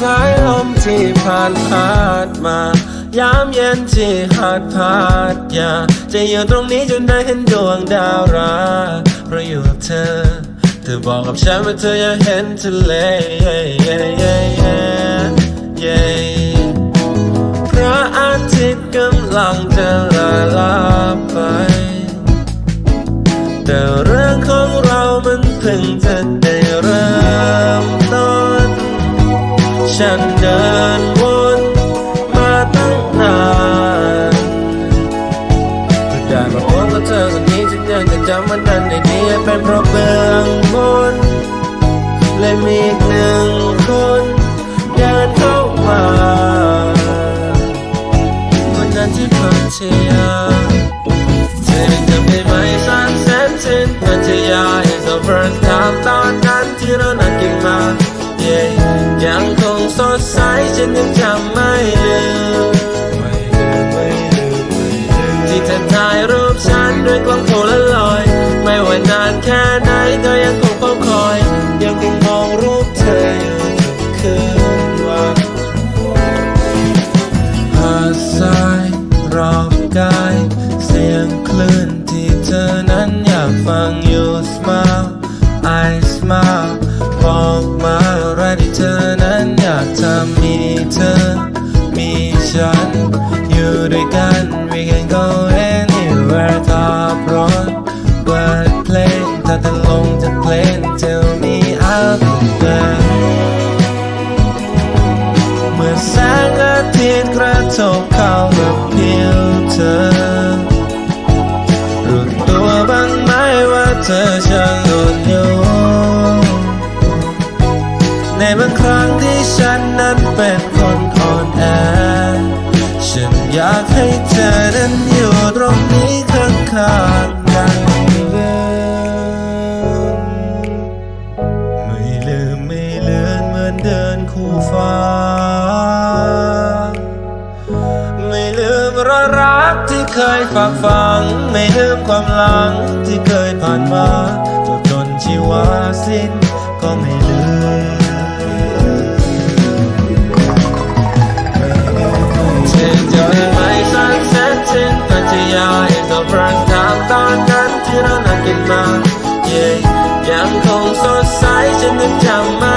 สายลมที่ผ่านผ่านมายามเย็นที่หาดพาดยาจะอยู่ตรงนี้จนได้เห็นดวงดาวราเพราะอยู่กับเธอ เธอบอกกับฉันว่าเธออยากเห็นทะเลพระอาทิตย์กำลังจะละลาไปแต่ ฉันเดินวนมาตั้งนานเพื่อได้มาพบกับเธอคนนี้ฉันยังจะจำวันนั้นได้ดีเป็นเพราะเบื้องบนและมีอีกหนึ่งคนเดินเข้ามาวันนั้นที่พัทยาเธอยังจำได้ไหมสันเซ็ตที่พัทยา is the first time นยังจำไม่ลืมไม่ลืมไม่ลืมไม่ลืมที่เธอถ่ายรูปฉันด้วยกล้องโพลอย ไม่ว่านานแค่ไหนก็ยังคงเฝ้าคอย ยังคงมองรูปเธออยู่ทุกคืนวันหาดทรายรอบกายเสียงคลื่นที่เธอนั้นอยากฟังอยู่ smile I smile บอกมาอะไรที่เธอ นั้นอยากทำมีเธอ มีฉัน อยู่ด้วยกัน we can go anywhere ขับรถเปิดเพลงถ้าเธอลงจากเพลง tell me I'll be there เมื่อแสงอาทิตย์กระทบเข้ากับผิวเธอรู้ตัวบ้างไหมว่าเธอช่างอ่อนโยน ในบางครั้งที่ฉันนั้นเป็นคนอ่อนแอ ฉันอยากให้เธอนั้นอยู่ตรงนี้ข้างๆกันไม่ลืมไม่เลือนเหมือนเดินคู่ฟ้า ไม่ลืมรรักที่เคยฝากฝัง ไม่ลืมความหลังที่เคยผ่านมาจนจนชีวาสิ้นก็ไม่ลืม ยังคงสดใสจนถึงจำมา